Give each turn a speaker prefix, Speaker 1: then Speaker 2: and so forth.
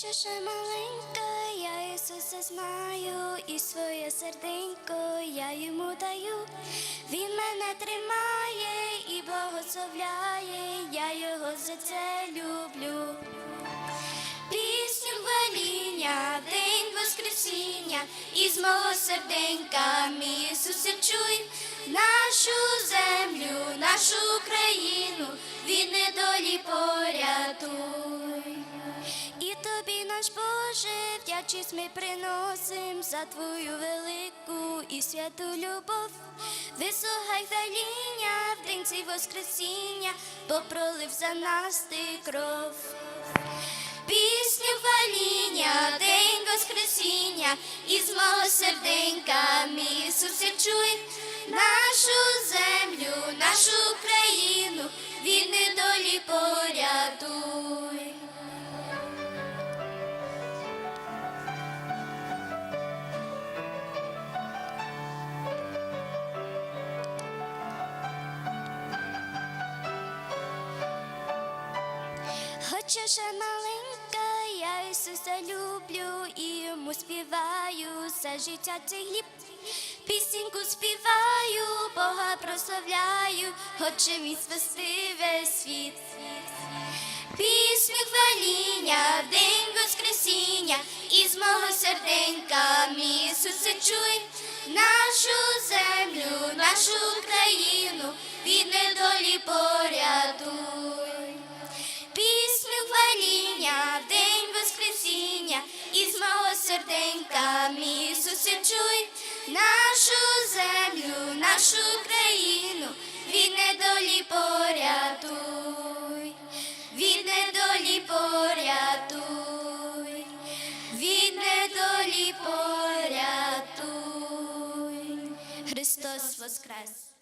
Speaker 1: Хочеш я маленька, я Ісуса знаю, і своє серденько я йому даю. Він мене тримає і благословляє, я його за це люблю. Пісню хваління, день Воскресіння, із мого серденька, мій Ісусе, чуй нашу землю, нашу Україну, від недолі порятуй. І наш Боже, вдячність ми приносим за твою велику і святу любов. Висухай хваління в день цей Воскресіння, бо пролив за нас ти кров. Пісню хваління, день Воскресіння, із мого серденька, мій Ісусе, чуй нашу землю, нашу країну, Ще маленька, я Ісуса люблю йому співаю за життя цей хліб. Пісеньку співаю, Бога прославляю, хоче він спасти весь світ. Пісню хваління, в день Воскресіння, із мого серденька, мій чуй нашу землю, нашу країну, від недолі порятуй. Серденька, мій Ісусе, чуй нашу землю, нашу країну, від недолі порятуй, від недолі порятуй, від недолі порятуй. Христос Воскрес!